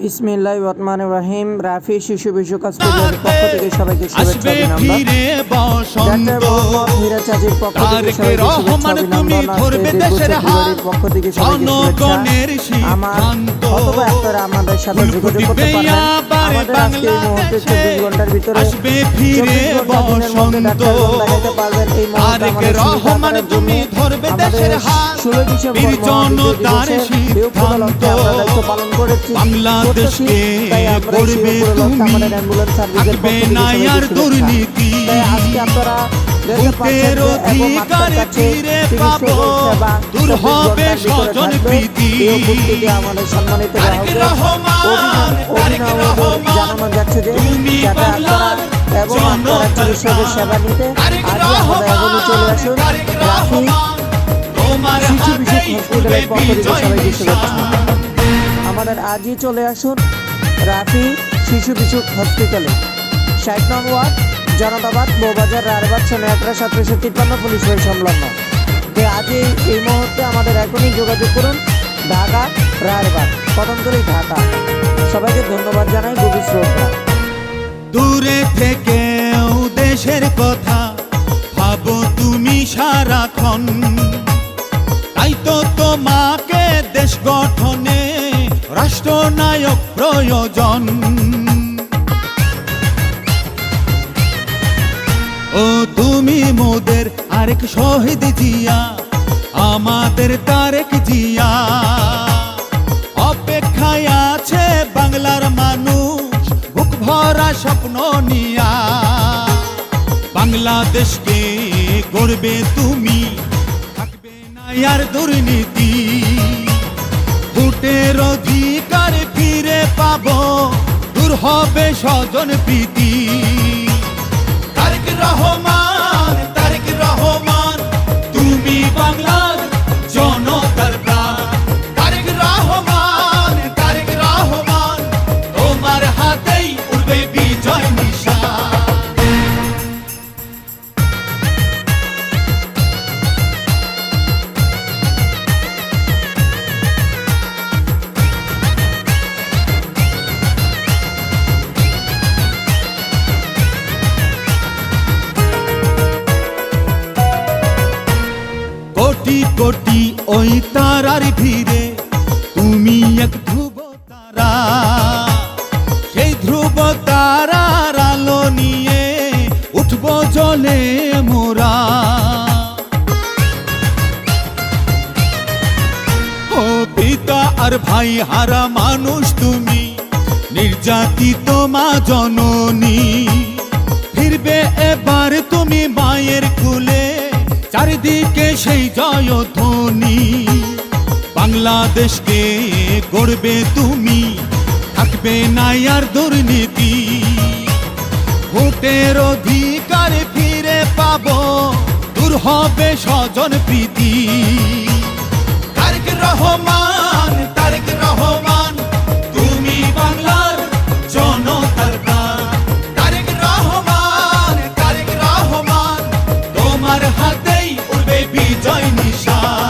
বিসমিল্লাহ রহমান রহিম। রাফি শিশু বিশ্বকাজ পরিবারের পক্ষ থেকে সবাইকে শুভেচ্ছা অভিনন্দন। পক্ষ থেকে আমার আমাদের সাথে যোগাযোগ করতে পারবেন। আমাদের আজকে এই মুহূর্তে চব্বিশ ঘণ্টার ভিতরে আসবে ফিরে 24 ঘণ্টা দিনের মধ্যে বসন্ত। ডাক্তারগণ দেখাতে পারবেন। এই মুহূর্তে তুমি ধরবে দেশের হাত 16 ডিসেম্বর পালন করেছি। বাংলাদেশকে গড়বে উপলক্ষে তুমি। থাকবে না আর দুর্নীতি। আপনারা ভোটের আপনার অধিকার ফিরে পাবো। দূর হবে স্বজন প্রীতি। রহমান, রহমান, তুমি বাংলার এবং আপনারা চিকিৎসকের সেবা নিতে আজকে আমাদের এখনই চলে আসুন তারেক তোমার শিশু বিশেষ হাতেই হসপিটালের পক্ষ থেকে বিজয় সবাইকে শুভেচ্ছা আমাদের আজই চলে আসুন রাফি শিশু বিশু হসপিটালে। ষাট নং ওয়ার্ড, জনতাবাদ, বৌবাজার, রায়বাদ সোনায়াত্রা সতেরোশো তিপ্পান্ন, পুলিশ বাড়ি সংলগ্ন। আজই এই মুহূর্তে আমাদের এখনই যোগাযোগ করুন ঢাকা, রায়বাদ কদমতলি ঢাকা। সবাইকে ধন্যবাদ জানাই গভীর শ্রদ্ধা দূরে থেকেও দেশের কথা ভাবো তুমি সারাক্ষণ। তাই তো তোমাকে দেশ গঠনে রাষ্ট্রনায়ক প্রয়োজন। ও তুমি মোদের আরেক শহীদ জিয়া, আমাদের তারেক জিয়া। অপেক্ষায় আছে বাংলার মানুষ, বুক ভরা স্বপ্ন নিয়া। বাংলাদেশকে গড়বে তুমি, থাকবে না আর দুর্নীতি। অধিকার পাবো। দূর হবে স্বজন প্রীতি। কোটি ওই তারার ভিড়ে, তুমি এক ধ্রুব তারা। সেই ধ্রুব তারার আলো নিয়ে উঠবো জলে মোরা। ও পিতা আর ভাই হারা মানুষ তুমি, নির্যাতিত মা জননী। ফিরবে এবার তুমি মায়ের কুলে, চারিদিকে সেই জয় ধ্বনি। বাংলাদেশকে গড়বে তুমি, থাকবে নাই আর দুর্নীতি। ভোটের অধিকার ফিরে পাব, দূর হবে স্বজন প্রীতি। তারিখ রহমান তারিখ রহমান। জয় নিশা